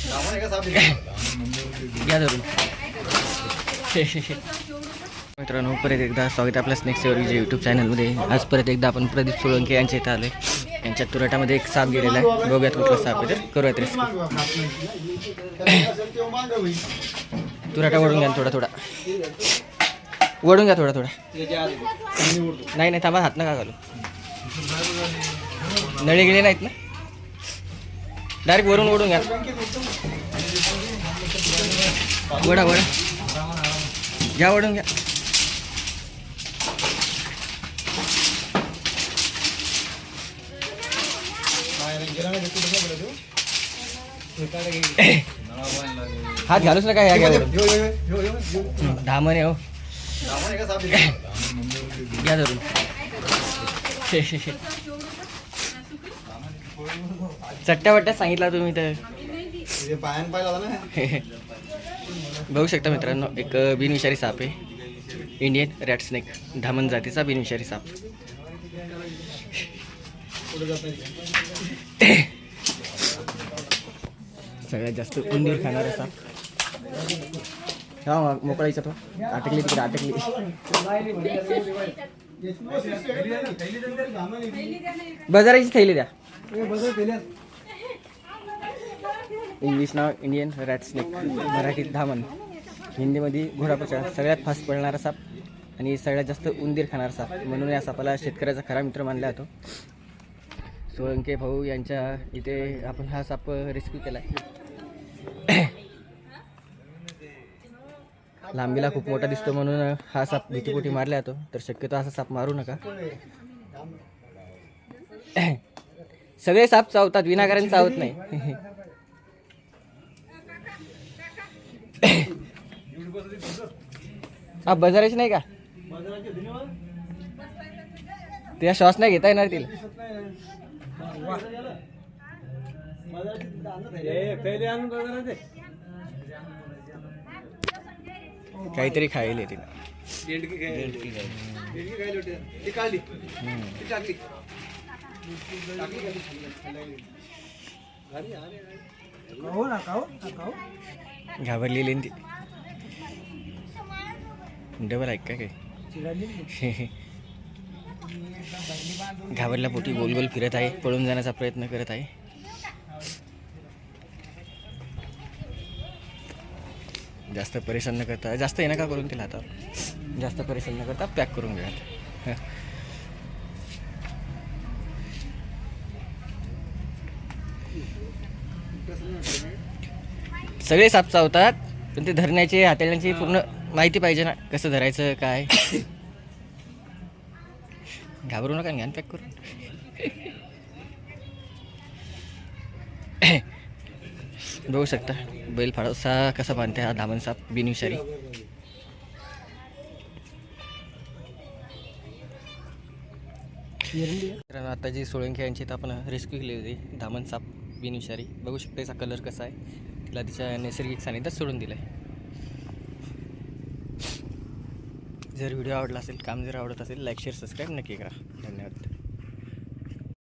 घ्या धरून मित्रांनो परत एकदा स्वागत आपल्या स्नेक्स जे यूट्यूब चॅनलमध्ये आज परत एकदा आपण प्रदीप सोळंके यांच्या इथं आलोय. यांच्या तुरटामध्ये एक साप गेलेला आहे. बघूयात कुठला साप आहे तर. करूयात रेस्क्यू तुराटा वडून घ्या थोडा थोडा. वडून घ्या थोडा थोडा. नाही नाही थांबा हात नका घालू. नळे गेले नाहीत ना? डायरेक्ट वरून ओढून घ्या. वडा वडा घ्या वडून घ्या. हात घालूच नका ह्या घ्या महिने हो. घ्या धरून. चट्ट्या वट्ट्या सांगितला तुम्ही तर. बघू शकता मित्रांनो एक बिनविषारी साप आहे. इंडियन रॅट स्नेक धामण जातीचा बिनविषारी साप. सगळ्यात जास्त उंदीर खाणारा साप. हा मोकळायचा तो. अटकली तिकडे अटकली बाजाराची थैली द्या. इंग्लिश नाव इंडियन रॅट स्नेक मराठीत धामण. हिंदीमध्ये घोडाप्रचार सगळ्यात फास्ट पळणारा साप आणि सगळ्यात जास्त उंदीर खाणारा साप. म्हणून या सापाला शेतकऱ्याचा खरा मित्र मानला जातो. सोळंके भाऊ यांच्या इथे आपण हा साप रेस्क्यू केला लांबीला खूप मोठा दिसतो म्हणून हा साप भीतीपोटी मारला जातो. तर शक्यतो असा साप मारू नका. सगळे साप चावतात विनाकारण चावत नाही. हा बाजाराची नाही का? त्या श्वास नाही घेता येणार तिला. काहीतरी खायला तिला. घाबरलेली ना ती. डबल ऐक का काही घाबरल्या पोटी गोल गोल फिरत आहे पळून जाण्याचा प्रयत्न करत आहे. जास्त परेशान न करता. जास्त ये नका करून तिला आता? जास्त परेशान न करता पॅक करून घ्या सगळे साप चावतात पण ते धरण्याची हाताळण्याची पूर्ण माहिती पाहिजे ना कसं धरायचं काय? घाबरू नका घ्या पॅक करून. बघू शकता. बैल फाडसा कसा बांधते हा धामण साप बिनविषारी. मित्रांनो, आता जी सोळंकी यांची तर आपण रेस्क्यू केली होती धामण साप बिनविषारी. बघू शकता याचा कलर कसा आहे. तिला तिच्या नैसर्गिक सानिध्यात सोडून दिलं आहे जर व्हिडिओ आवडला असेल काम जर आवडत असेल लाईक शेअर सबस्क्राईब नक्की करा. धन्यवाद.